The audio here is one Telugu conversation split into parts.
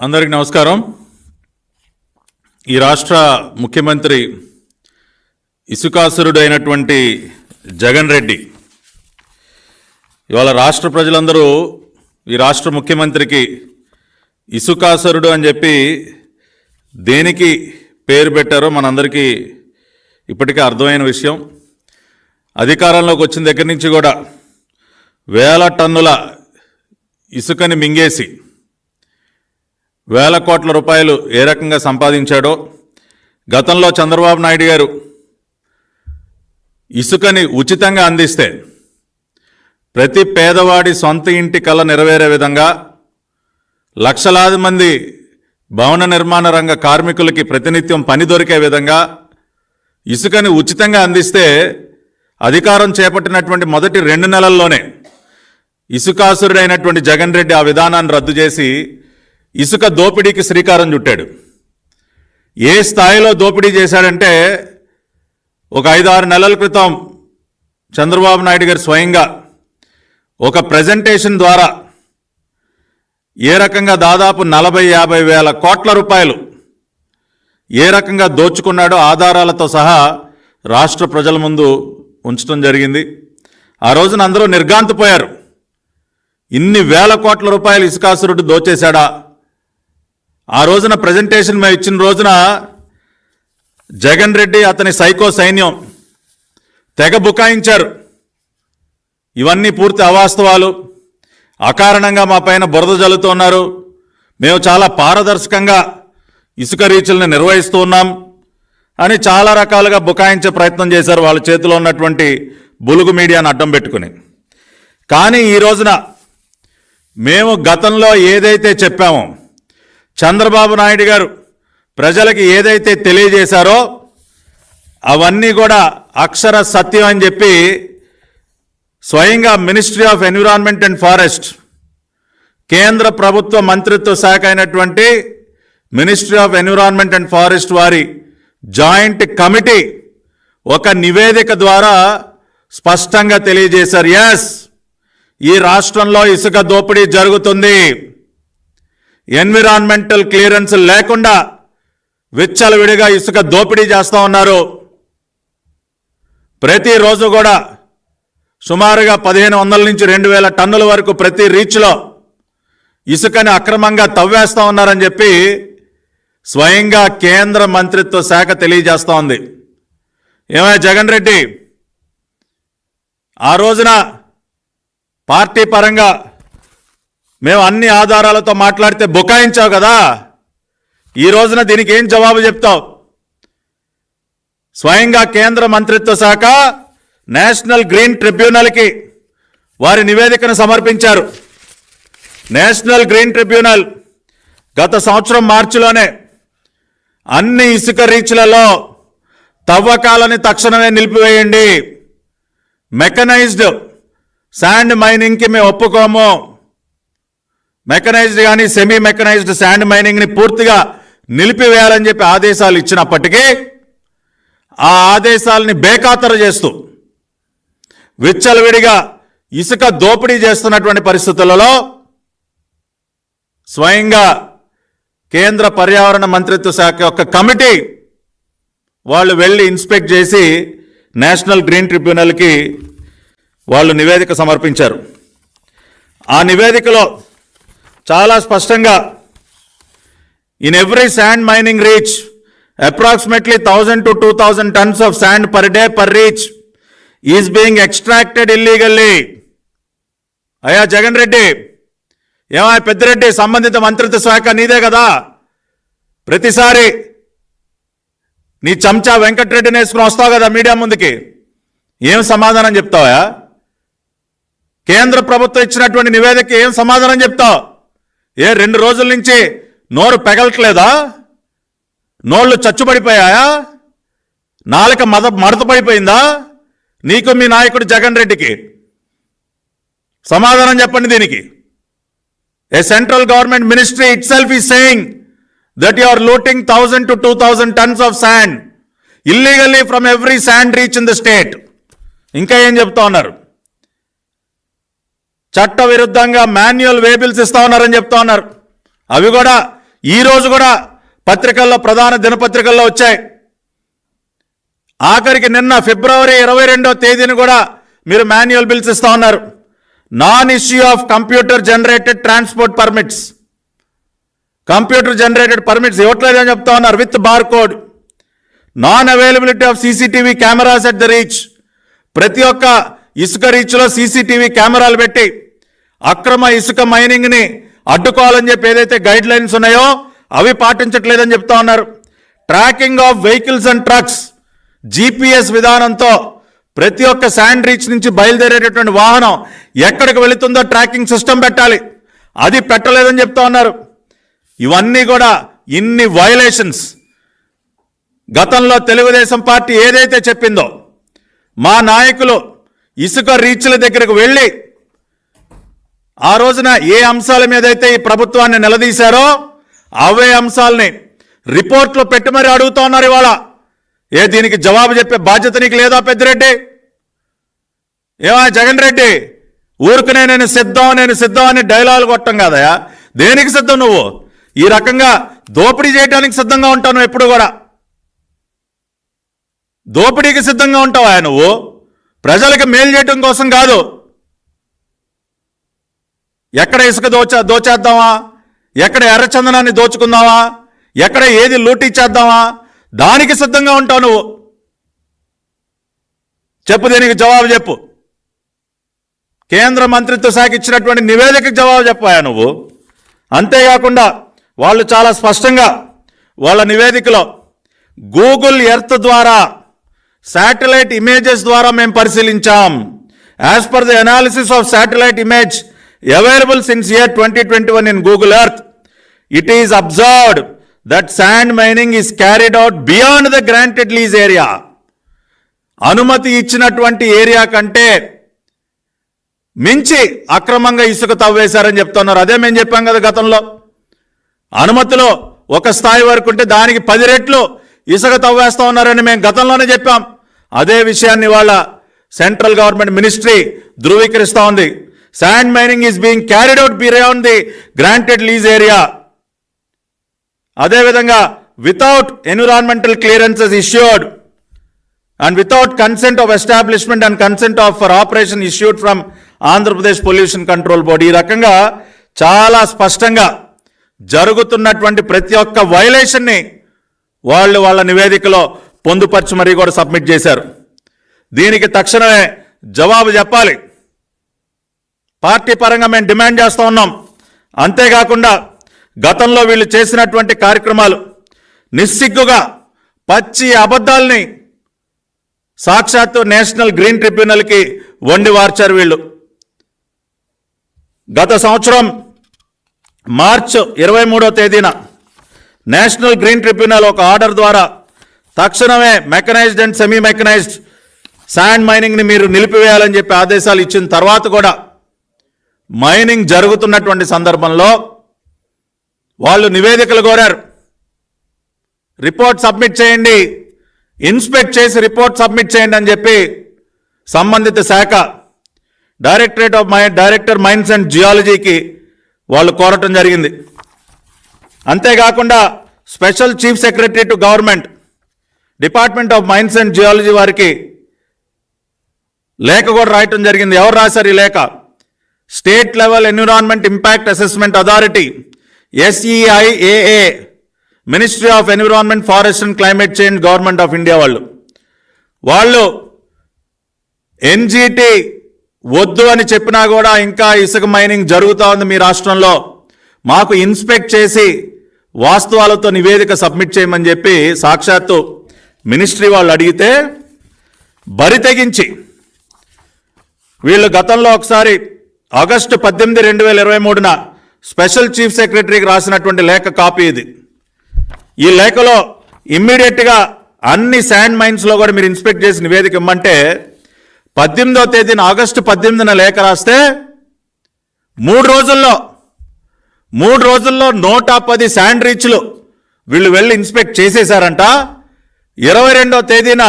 అందరికి నమస్కారం. ఈ రాష్ట్ర ముఖ్యమంత్రి ఇసుకాసురుడు అయినటువంటి జగన్ రెడ్డి ఇవాళ రాష్ట్ర ప్రజలందరూ ఈ రాష్ట్ర ముఖ్యమంత్రికి ఇసుకాసురుడు అని చెప్పి దేనికి పేరు పెట్టారో మనందరికీ ఇప్పటికే అర్థమైన విషయం. అధికారంలోకి వచ్చిన దగ్గర నుంచి కూడా వేల టన్నుల ఇసుకని మింగేసి వేల కోట్ల రూపాయలు ఏ రకంగా సంపాదించాడో గతంలో చంద్రబాబు నాయుడు గారు ఇసుకని ఉచితంగా అందిస్తే ప్రతి పేదవాడి సొంత ఇంటి కళ నెరవేరే విధంగా లక్షలాది మంది భవన నిర్మాణ రంగ కార్మికులకి ప్రతినిత్యం పని దొరికే విధంగా ఇసుకని ఉచితంగా అందిస్తే అధికారం చేపట్టినటువంటి మొదటి రెండు నెలల్లోనే ఇసుకాసురుడైనటువంటి జగన్ రెడ్డి ఆ విధానాన్ని రద్దు చేసి ఇసుక దోపిడీకి శ్రీకారం చుట్టాడు. ఏ స్థాయిలో దోపిడీ చేశాడంటే ఒక ఐదు ఆరు నెలల క్రితం చంద్రబాబు నాయుడు గారు స్వయంగా ఒక ప్రజెంటేషన్ ద్వారా ఏ రకంగా దాదాపు నలభై యాభై వేల కోట్ల రూపాయలు ఏ రకంగా దోచుకున్నాడో ఆధారాలతో సహా రాష్ట్ర ప్రజల ముందు ఉంచడం జరిగింది. ఆ రోజున అందరూ నిర్గాంతపోయారు ఇన్ని వేల కోట్ల రూపాయలు ఇసుకాసురుడు దోచేశాడా? ఆ రోజున ప్రజెంటేషన్ మేము ఇచ్చిన రోజున జగన్ రెడ్డి అతని సైకో సైన్యం తెగ బుకాయించారు. ఇవన్నీ పూర్తి అవాస్తవాలు. అకారణంగా మా పైన బురద జల్లుతున్నారు మేము చాలా పారదర్శకంగా ఇసుక రీచులను నిర్వహిస్తూ ఉన్నాం అని చాలా రకాలుగా బుకాయించే ప్రయత్నం చేశారు వాళ్ళ చేతిలో ఉన్నటువంటి బులుగు మీడియాను అడ్డం పెట్టుకుని. కానీ ఈ రోజున మేము గతంలో ఏదైతే చెప్పామో చంద్రబాబు నాయుడు గారు ప్రజలకి ఏదైతే తెలియజేశారో అవన్నీ కూడా అక్షర సత్యం అని చెప్పి స్వయంగా ministry of environment and forest కేంద్ర ప్రభుత్వ మంత్రిత్వ శాఖ అయినటువంటి ministry of environment and forest వారి జాయింట్ కమిటీ ఒక నివేదిక ద్వారా స్పష్టంగా తెలియజేశారు. ఎస్ ఈ రాష్ట్రంలో ఇసుక దోపిడీ జరుగుతుంది. ఎన్విరాన్మెంటల్ క్లియరెన్స్ లేకుండా విచ్చలవిడిగా ఇసుక దోపిడీ చేస్తూ ఉన్నారు. ప్రతిరోజు కూడా సుమారుగా పదిహేను వందల నుంచి రెండు వేల టన్నుల వరకు ప్రతి రీచ్లో ఇసుకని అక్రమంగా తవ్వేస్తూ ఉన్నారని చెప్పి స్వయంగా కేంద్ర మంత్రిత్వ శాఖ తెలియజేస్తూ ఉంది. ఏమయ్య జగన్ రెడ్డి? ఆ రోజున పార్టీ పరంగా మేము అన్ని ఆధారాలతో మాట్లాడితే బుకాయించావు కదా? ఈ రోజున దీనికి ఏం జవాబు చెప్తావు? స్వయంగా కేంద్ర మంత్రిత్వ శాఖ నేషనల్ గ్రీన్ ట్రిబ్యునల్కి వారి నివేదికను సమర్పించారు. నేషనల్ గ్రీన్ ట్రిబ్యునల్ గత సంవత్సరం మార్చిలోనే అన్ని ఇసుక రీచ్లలో తవ్వకాలని తక్షణమే నిలిపివేయండి. మెకనైజ్డ్ శాండ్ మైనింగ్కి మేము ఒప్పుకోము. మెకనైజ్డ్ కానీ సెమీ మెకనైజ్డ్ శాండ్ మైనింగ్ని పూర్తిగా నిలిపివేయాలని చెప్పి ఆదేశాలు ఇచ్చినప్పటికీ ఆ ఆదేశాలని బేఖాతరు చేస్తూ విచ్చలవిడిగా ఇసుక దోపిడీ చేస్తున్నటువంటి పరిస్థితులలో స్వయంగా కేంద్ర పర్యావరణ మంత్రిత్వ శాఖ యొక్క కమిటీ వాళ్ళు వెళ్ళి ఇన్స్పెక్ట్ చేసి నేషనల్ గ్రీన్ ట్రిబ్యునల్కి వాళ్ళు నివేదిక సమర్పించారు. ఆ నివేదికలో చాలా స్పష్టంగా in every sand mining reach approximately thousand to two thousand tons of sand per day per reach is being extracted illegally అయ్యా జగన్ రెడ్డి ఏమా పెద్దిరెడ్డి సంబంధిత మంత్రిత్వ శాఖ నీదే కదా? ప్రతిసారి నీ చంచా వెంకటరెడ్డిని వేసుకుని వస్తావు కదా మీడియా ముందుకి? ఏం సమాధానం చెప్తావా కేంద్ర ప్రభుత్వం ఇచ్చినటువంటి నివేదిక ఏం సమాధానం చెప్తావు? ఏ రెండు రోజుల నుంచి నోరు పెగలట్లేదా? నోళ్ళు చచ్చుబడిపోయాయా? నాలుక మద మడతపడిపోయిందా నీకు మీ నాయకుడు జగన్ రెడ్డికి సమాధానం చెప్పండి దీనికి. A central government ministry itself is saying that you are looting thousand to two thousand tons of sand illegally from every sand reach in the state. ఇంకా ఏం చెప్తా ఉన్నారు? చట్ట విరుద్ధంగా మాన్యువల్ వేబిల్స్ ఇస్తా ఉన్నారని చెప్తా ఉన్నారు. అవి కూడా ఈరోజు కూడా పత్రికల్లో ప్రధాన దినపత్రికల్లో వచ్చాయి. ఆఖరికి నిన్న ఫిబ్రవరి ఇరవై రెండో తేదీని కూడా మీరు మాన్యువల్ బిల్స్ ఇస్తా ఉన్నారు. Non issue of computer generated transport permits. Computer generated permits ఇవ్వట్లేదని చెప్తా ఉన్నారు with bar code. Non availability of CCTV cameras at the reach. ప్రతి ఒక్క ఇసుక రీచ్లో సీసీటీవీ కెమెరాలు పెట్టి అక్రమ ఇసుక మైనింగ్ని అడ్డుకోవాలని చెప్పి ఏదైతే గైడ్ లైన్స్ ఉన్నాయో అవి పాటించట్లేదని చెప్తా ఉన్నారు. Tracking of vehicles and trucks GPS విధానంతో ప్రతి ఒక్క శాండ్ రీచ్ నుంచి బయలుదేరేటటువంటి వాహనం ఎక్కడికి వెళుతుందో ట్రాకింగ్ సిస్టమ్ పెట్టాలి. అది పెట్టలేదని చెప్తా ఉన్నారు. ఇవన్నీ కూడా ఇన్ని వయలేషన్స్ గతంలో తెలుగుదేశం పార్టీ ఏదైతే చెప్పిందో మా నాయకులు ఇసుక రీచ్ల దగ్గరకు వెళ్ళి ఆ రోజున ఏ అంశాల మీద అయితే ఈ ప్రభుత్వాన్ని నిలదీశారో అవే అంశాలని రిపోర్ట్లో పెట్టి మరి అడుగుతా ఉన్నారు ఇవాళ. ఏ దీనికి జవాబు చెప్పే బాధ్యత నీకు లేదా పెద్దిరెడ్డి? ఏమా జగన్ రెడ్డి? ఊరుకునే నేను సిద్ధం నేను సిద్ధం అని డైలాగులు కొట్టం కాదయా? దేనికి సిద్ధం నువ్వు? ఈ రకంగా దోపిడీ చేయడానికి సిద్ధంగా ఉంటావు నువ్వు ఎప్పుడు కూడా. దోపిడీకి సిద్ధంగా ఉంటావా నువ్వు? ప్రజలకు మేలు చేయటం కోసం కాదు. ఎక్కడ ఇసుక దోచ దోచేద్దామా? ఎక్కడ ఎర్రచందనాన్ని దోచుకుందామా? ఎక్కడ ఏది లూటీ చేద్దామా? దానికి సిద్ధంగా ఉంటావు నువ్వు. చెప్పు దీనికి జవాబు చెప్పు. కేంద్ర మంత్రిత్వ శాఖ ఇచ్చినటువంటి నివేదికకు జవాబు చెప్పాయా నువ్వు. అంతేకాకుండా వాళ్ళు చాలా స్పష్టంగా వాళ్ళ నివేదికలో గూగుల్ ఎర్త్ ద్వారా శాటిలైట్ ఇమేజెస్ ద్వారా మేము పరిశీలించాం. As per the analysis of satellite image available since year twenty twenty one in Google Earth it is observed that sand mining is carried out beyond the granted lease area అనుమతి ఇచ్చినటువంటి ఏరియా కంటే మించి అక్రమంగా ఇసుక తవ్వేశారని చెప్తున్నారు. అదే మేము చెప్పాం కదా గతంలో. అనుమతిలో ఒక స్థాయి వరకు ఉంటే దానికి పది రెట్లు ఇసుక తవ్వేస్తా ఉన్నారని మేము గతంలోనే చెప్పాం. అదే విషయాన్ని వాళ్ళ సెంట్రల్ గవర్నమెంట్ మినిస్ట్రీ ధృవీకరిస్తూ ఉంది. Sand mining is being carried out beyond the granted lease area అదేవిధంగా without environmental clearances issued and without consent of establishment and consent of for operation issued from Andhra Pradesh pollution control board ఈ రకంగా చాలా స్పష్టంగా జరుగుతున్నటువంటి ప్రతి ఒక్క వైలేషన్ని వాళ్ళు వాళ్ళ నివేదికలో పొందుపరిచి మరీ కూడా సబ్మిట్ చేశారు. దీనికి తక్షణమే జవాబు చెప్పాలి. పార్టీ పరంగా మేము డిమాండ్ చేస్తూ ఉన్నాం. అంతేకాకుండా గతంలో వీళ్ళు చేసినటువంటి కార్యక్రమాలు నిస్సిగ్గుగా పచ్చి అబద్ధాల్ని సాక్షాత్తు నేషనల్ గ్రీన్ ట్రిబ్యునల్కి వండి వార్చారు వీళ్ళు. గత సంవత్సరం మార్చ్ ఇరవై మూడో తేదీన నేషనల్ గ్రీన్ ట్రిబ్యునల్ ఒక ఆర్డర్ ద్వారా తక్షణమే mechanised and semi mechanised sand మైనింగ్ని మీరు నిలిపివేయాలని చెప్పి ఆదేశాలు ఇచ్చిన తర్వాత కూడా మైనింగ్ జరుగుతున్నటువంటి సందర్భంలో వాళ్ళు నివేదికలు కోరారు. రిపోర్ట్ సబ్మిట్ చేయండి. ఇన్స్పెక్ట్ చేసి రిపోర్ట్ సబ్మిట్ చేయండి అని చెప్పి సంబంధిత శాఖ directorate of my director mines and జియాలజీకి వాళ్ళు కోరటం జరిగింది. అంతేకాకుండా special chief secretary to government department of mines and geology వారికి లేఖ కూడా రాయటం జరిగింది. ఎవరు రాశారు ఈ లేఖ? State level environment impact assessment authority SEIAA ministry of environment forest and climate change government of India వాళ్ళు. వాళ్ళు ఎన్జీటీ వద్దు అని చెప్పినా కూడా ఇంకా ఇసుక మైనింగ్ జరుగుతూ ఉంది మీ రాష్ట్రంలో. మాకు ఇన్స్పెక్ట్ చేసి వాస్తవాలతో నివేదిక సబ్మిట్ చేయమని చెప్పి సాక్షాత్తు మినిస్ట్రీ వాళ్ళు అడిగితే బరి తెగించి వీళ్ళు గతంలో ఒకసారి ఆగస్టు పద్దెనిమిది రెండు వేల ఇరవై మూడున స్పెషల్ చీఫ్ సెక్రటరీకి రాసినటువంటి లేఖ కాపీ ఇది. ఈ లేఖలో ఇమ్మీడియట్గా అన్ని శాండ్ మైన్స్లో కూడా మీరు ఇన్స్పెక్ట్ చేసి నివేదిక ఇమ్మంటే పద్దెనిమిదో తేదీన ఆగస్టు పద్దెనిమిదిన లేఖ రాస్తే మూడు రోజుల్లో మూడు రోజుల్లో నూట పది శాండ్ రీచ్లు వీళ్ళు వెళ్ళి ఇన్స్పెక్ట్ చేసేశారంట. ఇరవై రెండో తేదీన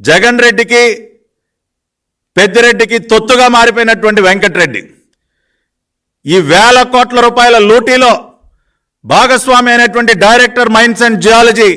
జగన్ రెడ్డికి పెద్దిరెడ్డికి తొత్తుగా మారిపోయినటువంటి వెంకటరెడ్డి. ఈ వేల కోట్ల రూపాయల లూటీలో భాగస్వామి అయినటువంటి డైరెక్టర్ మైన్స్ అండ్ జియాలజీ